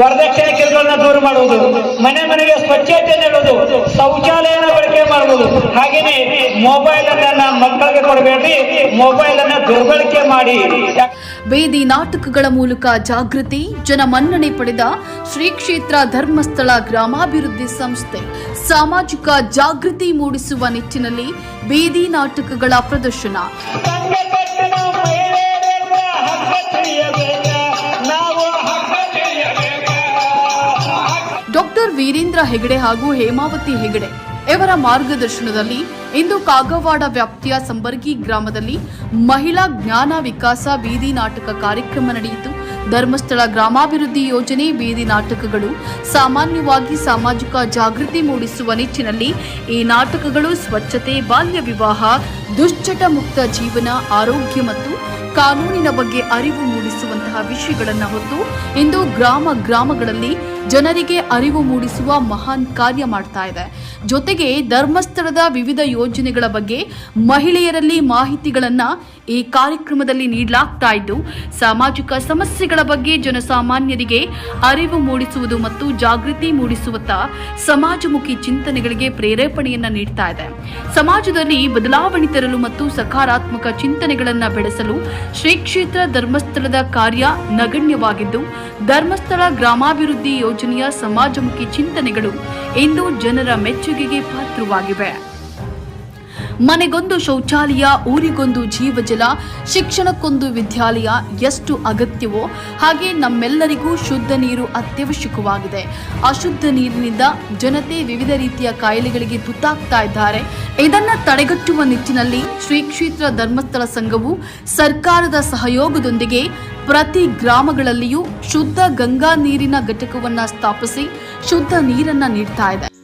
ವರದಕ್ಷಿಣೆ ಕಿರುಗಳನ್ನ ದೂರ ಮಾಡುವುದು. ಮನೆ ಮನೆಗೆ ಸ್ವಚ್ಛತೆ ನೀಡುವುದು ಶೌಚಾಲಯನ ಬಳಕೆ ಮಾಡುವುದು. ಹಾಗೇನೆ ಮೊಬೈಲ್ ಅನ್ನ ಮಕ್ಕಳಿಗೆ ಕೊಡಬೇಡಿ ಮೊಬೈಲ್ ಅನ್ನ ದುರ್ಬಳಕೆ ಮಾಡಿ. ಬೇದಿ ನಾಟಕಗಳ ಮೂಲಕ ಜಾಗೃತಿ ಜನ ಮನ್ನಣೆ ಪಡೆದ ಶ್ರೀ ಕ್ಷೇತ್ರ ಧರ್ಮಸ್ಥಳ ಗ್ರಾಮಾಭಿವೃದ್ಧಿ ಸಂಸ್ಥೆ. ಸಾಮಾಜಿಕ ಜಾಗೃತಿ ಮೂಡಿಸುವ ನಿಟ್ಟಿನಲ್ಲಿ ಬೇದಿ ನಾಟಕಗಳ ಪ್ರದರ್ಶನ. ವೀರೇಂದ್ರ ಹೆಗಡೆ ಹಾಗೂ ಹೇಮಾವತಿ ಹೆಗಡೆ ಇವರ ಮಾರ್ಗದರ್ಶನದಲ್ಲಿ ಇಂದು ಕಾಗವಾಡ ವ್ಯಾಪ್ತಿಯ ಸಂಬರ್ಗಿ ಗ್ರಾಮದಲ್ಲಿ ಮಹಿಳಾ ಜ್ಞಾನ ವಿಕಾಸ ಬೀದಿ ನಾಟಕ ಕಾರ್ಯಕ್ರಮ ನಡೆಯಿತು. ಧರ್ಮಸ್ಥಳ ಗ್ರಾಮಾಭಿವೃದ್ಧಿ ಯೋಜನೆ ಬೀದಿ ನಾಟಕಗಳು ಸಾಮಾನ್ಯವಾಗಿ ಸಾಮಾಜಿಕ ಜಾಗೃತಿ ಮೂಡಿಸುವ ನಿಟ್ಟಿನಲ್ಲಿ ಈ ನಾಟಕಗಳು ಸ್ವಚ್ಛತೆ, ಬಾಲ್ಯ ವಿವಾಹ ದುಶ್ಚಟ ಮುಕ್ತ ಜೀವನ, ಆರೋಗ್ಯ ಮತ್ತು ಕಾನೂನಿನ ಬಗ್ಗೆ ಅರಿವು ಮೂಡಿಸುವಂತಹ ವಿಷಯಗಳನ್ನು ಹೊತ್ತು ಇಂದು ಗ್ರಾಮ ಗ್ರಾಮಗಳಲ್ಲಿ ಜನರಿಗೆ ಅರಿವು ಮೂಡಿಸುವ ಮಹಾನ್ ಕಾರ್ಯ ಮಾಡ್ತಾ ಇದೆ. ಜೊತೆಗೆ ಧರ್ಮಸ್ಥಳದ ವಿವಿಧ ಯೋಜನೆಗಳ ಬಗ್ಗೆ ಮಹಿಳೆಯರಲ್ಲಿ ಮಾಹಿತಿಗಳನ್ನು ಈ ಕಾರ್ಯಕ್ರಮದಲ್ಲಿ ನೀಡಲಾಗ್ತಾ ಇದ್ದು, ಸಾಮಾಜಿಕ ಸಮಸ್ಯೆಗಳ ಬಗ್ಗೆ ಜನಸಾಮಾನ್ಯರಿಗೆ ಅರಿವು ಮೂಡಿಸುವುದು ಮತ್ತು ಜಾಗೃತಿ ಮೂಡಿಸುವತ್ತ ಸಮಾಜಮುಖಿ ಚಿಂತನೆಗಳಿಗೆ ಪ್ರೇರೇಪಣೆಯನ್ನ ನೀಡ್ತಾ ಇದೆ. ಸಮಾಜದಲ್ಲಿ ಬದಲಾವಣೆ ತರಲು ಮತ್ತು ಸಕಾರಾತ್ಮಕ ಚಿಂತನೆಗಳನ್ನು ಬೆಳೆಸಲು ಶ್ರೀ ಕ್ಷೇತ್ರ ಧರ್ಮಸ್ಥಳದ ಕಾರ್ಯ ನಗಣ್ಯವಾಗಿದ್ದು, ಧರ್ಮಸ್ಥಳ ಗ್ರಾಮಾಭಿವೃದ್ಧಿ ಯೋಜನೆಯ ಸಮಾಜಮುಖಿ ಚಿಂತನೆಗಳು ಇಂದು ಜನರ ಮೆಚ್ಚುಗೆಗೆ ಪಾತ್ರವಾಗಿವೆ. ಮನೆಗೊಂದು ಶೌಚಾಲಯ, ಊರಿಗೊಂದು ಜೀವಜಲ, ಶಿಕ್ಷಣಕ್ಕೊಂದು ವಿದ್ಯಾಲಯ ಎಷ್ಟು ಅಗತ್ಯವೋ ಹಾಗೆ ನಮ್ಮೆಲ್ಲರಿಗೂ ಶುದ್ಧ ನೀರು ಅತ್ಯವಶ್ಯಕವಾಗಿದೆ. ಅಶುದ್ಧ ನೀರಿನಿಂದ ಜನತೆ ವಿವಿಧ ರೀತಿಯ ಕಾಯಿಲೆಗಳಿಗೆ ತುತ್ತಾಗ್ತಾ ಇದ್ದಾರೆ. ಇದನ್ನ ತಡೆಗಟ್ಟುವ ನಿಟ್ಟಿನಲ್ಲಿ ಶ್ರೀ ಕ್ಷೇತ್ರ ಧರ್ಮಸ್ಥಳ ಸಂಘವು ಸರ್ಕಾರದ ಸಹಯೋಗದೊಂದಿಗೆ ಪ್ರತಿ ಗ್ರಾಮಗಳಲ್ಲಿಯೂ ಶುದ್ಧ ಗಂಗಾ ನೀರಿನ ಘಟಕವನ್ನ ಸ್ಥಾಪಿಸಿ ಶುದ್ಧ ನೀರನ್ನ ನೀಡ್ತಾ ಇದೆ.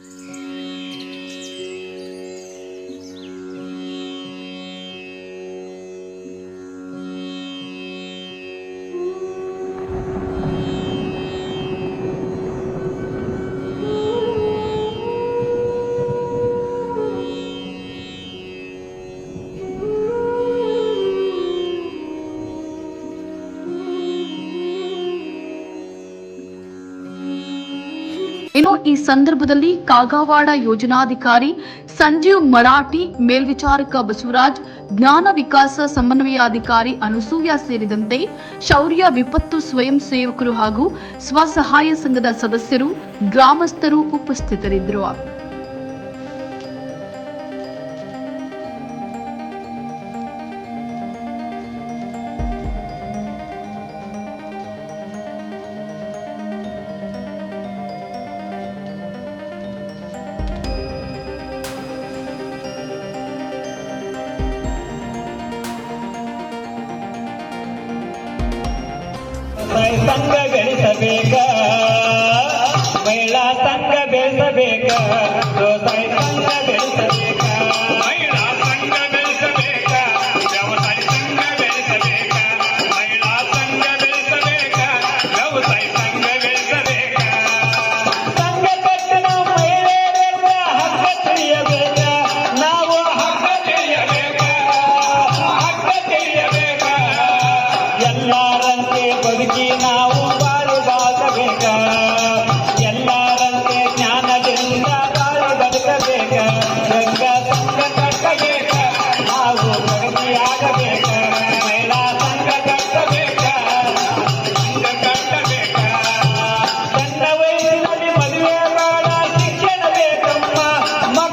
ಇನ್ನು ಈ ಸಂದರ್ಭದಲ್ಲಿ ಕಾಗವಾಡ ಯೋಜನಾಧಿಕಾರಿ ಸಂಜೀವ್ ಮರಾಠಿ, ಮೇಲ್ವಿಚಾರಕ ಬಸವರಾಜ್, ಜ್ಞಾನ ವಿಕಾಸ ಸಮನ್ವಯಾಧಿಕಾರಿ ಅನುಸೂಯ ಸೇರಿದಂತೆ ಶೌರ್ಯ ವಿಪತ್ತು ಸ್ವಯಂ ಸೇವಕರು ಹಾಗೂ ಸ್ವಸಹಾಯ ಸಂಘದ ಸದಸ್ಯರು, ಗ್ರಾಮಸ್ಥರು ಉಪಸ್ಥಿತರಿದ್ದರು. ಸಂಘ ಬೆಳೆಸಬೇಕ ಮಹಿಳಾ ಬೇಕಾ ಬೆಳೆಸಬೇಕ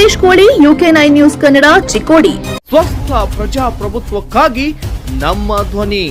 Suresh Koli UK nine news Kannada Chikkodi. ಸ್ವಸ್ಥ ಪ್ರಜಾಪ್ರಭುತ್ವಕ್ಕಾಗಿ ನಮ್ಮ ಧ್ವನಿ.